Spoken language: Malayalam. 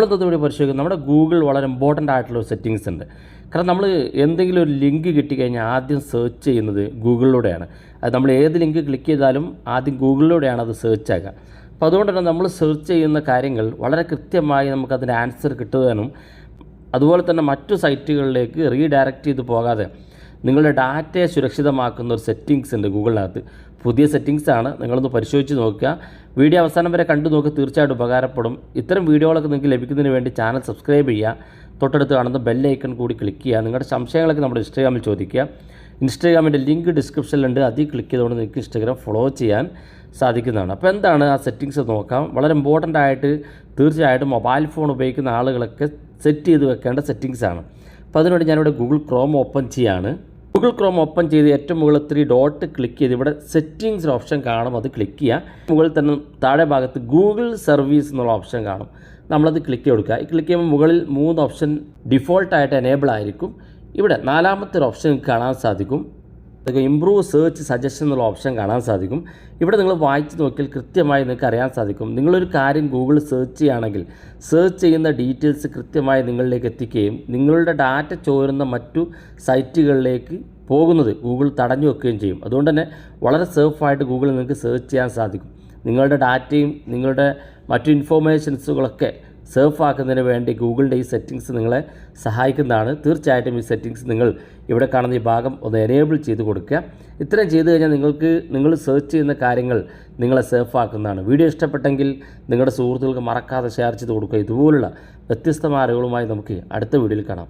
നമ്മൾ ഇവിടെ നമ്മുടെ ഗൂഗിൾ വളരെ ഇമ്പോർട്ടന്റ് ആയിട്ടുള്ള ഒരു സെറ്റിങ്സ് ഉണ്ട്. കാരണം നമ്മൾ എന്തെങ്കിലും ഒരു ലിങ്ക് കിട്ടിക്കഴിഞ്ഞാൽ ആദ്യം സെർച്ച് ചെയ്യുന്നത് ഗൂഗിളിലൂടെയാണ്. അത് നമ്മൾ ഏത് ലിങ്ക് ക്ലിക്ക് ചെയ്താലും ആദ്യം ഗൂഗിളിലൂടെയാണ് അത് സെർച്ച് ആകുക അപ്പോൾ അതുകൊണ്ട് തന്നെ നമ്മൾ സെർച്ച് ചെയ്യുന്ന കാര്യങ്ങൾ വളരെ കൃത്യമായി നമുക്കതിന്റെ ആൻസർ കിട്ടുവാനും അതുപോലെ തന്നെ മറ്റു സൈറ്റുകളിലേക്ക് റീഡയറക്റ്റ് ചെയ്ത് പോകാതെ നിങ്ങളുടെ ഡാറ്റയെ സുരക്ഷിതമാക്കുന്ന ഒരു സെറ്റിങ്സ് ഉണ്ട് ഗൂഗിളിനകത്ത്. പുതിയ സെറ്റിങ്സ് ആണ്. നിങ്ങളൊന്ന് പരിശോധിച്ച് നോക്കുക. വീഡിയോ അവസാനം വരെ കണ്ടു നോക്കി. തീർച്ചയായിട്ടും ഉപകാരപ്പെടും. ഇത്തരം വീഡിയോകളൊക്കെ നിങ്ങൾക്ക് ലഭിക്കുന്നതിന് വേണ്ടി ചാനൽ സബ്സ്ക്രൈബ് ചെയ്യുക. തൊട്ടടുത്ത് കാണുന്ന ബെല്ലൈക്കൺ കൂടി ക്ലിക്ക് ചെയ്യുക. നിങ്ങളുടെ സംശയങ്ങളൊക്കെ നമ്മുടെ ഇൻസ്റ്റാഗ്രാമിൽ ചോദിക്കുക. ഇൻസ്റ്റാഗ്രാമിന്റെ ലിങ്ക് ഡിസ്ക്രിപ്ഷനിലുണ്ട് അതിൽ ക്ലിക്ക് ചെയ്തുകൊണ്ട് നിങ്ങൾക്ക് ഇൻസ്റ്റാഗ്രാം ഫോളോ ചെയ്യാൻ സാധിക്കുന്നതാണ്. അപ്പോൾ എന്താണ് ആ സെറ്റിങ്സ് നോക്കാം. വളരെ ഇമ്പോർട്ടന്റ് ആയിട്ട് തീർച്ചയായിട്ടും മൊബൈൽ ഫോൺ ഉപയോഗിക്കുന്ന ആളുകളൊക്കെ സെറ്റ് ചെയ്ത് വെക്കേണ്ട സെറ്റിങ്സാണ് അപ്പോൾ അതിനുവേണ്ടി ഞാനിവിടെ ഗൂഗിൾ ക്രോം ഓപ്പൺ ചെയ്യാണ്. ഗൂഗിൾ ക്രോം ഓപ്പൺ ചെയ്ത് ഏറ്റവും മുകളിൽ ത്രീ ഡോട്ട് ക്ലിക്ക് ചെയ്ത് ഇവിടെ സെറ്റിങ്സ് ഓപ്ഷൻ കാണും. അത് ക്ലിക്ക് ചെയ്യുക. മുകളിൽ തന്നെ താഴെ ഭാഗത്ത് ഗൂഗിൾ സർവീസ് എന്നുള്ള ഓപ്ഷൻ കാണും. നമ്മളത് ക്ലിക്ക് കൊടുക്കുക. ഈ ക്ലിക്ക് ചെയ്യുമ്പോൾ മുകളിൽ മൂന്ന് ഓപ്ഷൻ ഡിഫോൾട്ടായിട്ട് എനേബിൾ ആയിരിക്കും. ഇവിടെ നാലാമത്തെ ഒരു ഓപ്ഷൻ കാണാൻ സാധിക്കും. ഇമ്പ്രൂവ് സെർച്ച് സജഷൻ എന്നുള്ള ഓപ്ഷൻ കാണാൻ സാധിക്കും. ഇവിടെ നിങ്ങൾ വായിച്ച് നോക്കിയാൽ കൃത്യമായി നിങ്ങൾക്ക് അറിയാൻ സാധിക്കും. നിങ്ങളൊരു കാര്യം ഗൂഗിൾ സെർച്ച് ചെയ്യുകയാണെങ്കിൽ സെർച്ച് ചെയ്യുന്ന ഡീറ്റെയിൽസ് കൃത്യമായി നിങ്ങളിലേക്ക് എത്തിക്കുകയും നിങ്ങളുടെ ഡാറ്റ ചോരുന്ന മറ്റു സൈറ്റുകളിലേക്ക് പോകുന്നത് ഗൂഗിൾ തടഞ്ഞു വെക്കുകയും ചെയ്യും. അതുകൊണ്ട് തന്നെ വളരെ സേഫായിട്ട് ഗൂഗിൾ നിങ്ങൾക്ക് സെർച്ച് ചെയ്യാൻ സാധിക്കും. നിങ്ങളുടെ ഡാറ്റയും നിങ്ങളുടെ മറ്റു ഇൻഫോർമേഷൻസുകളൊക്കെ സേഫ് ആക്കുന്നതിന് വേണ്ടി ഗൂഗിളിന്റെ ഈ സെറ്റിങ്സ് നിങ്ങളെ സഹായിക്കുന്നതാണ്. തീർച്ചയായിട്ടും ഈ സെറ്റിങ്സ് നിങ്ങൾ ഇവിടെ കാണുന്ന ഈ ഭാഗം ഒന്ന് എനേബിൾ ചെയ്ത് കൊടുക്കുക. ഇത്രയും ചെയ്തു കഴിഞ്ഞാൽ നിങ്ങൾക്ക് നിങ്ങൾ സെർച്ച് ചെയ്യുന്ന കാര്യങ്ങൾ നിങ്ങളെ സേഫ് ആക്കുന്നതാണ് വീഡിയോ ഇഷ്ടപ്പെട്ടെങ്കിൽ നിങ്ങളുടെ സുഹൃത്തുക്കൾക്ക് മറക്കാതെ ഷെയർ ചെയ്ത് കൊടുക്കുക. ഇതുപോലുള്ള വ്യത്യസ്തമായ അറിവുകളുമായി നമുക്ക് അടുത്ത വീഡിയോയിൽ കാണാം.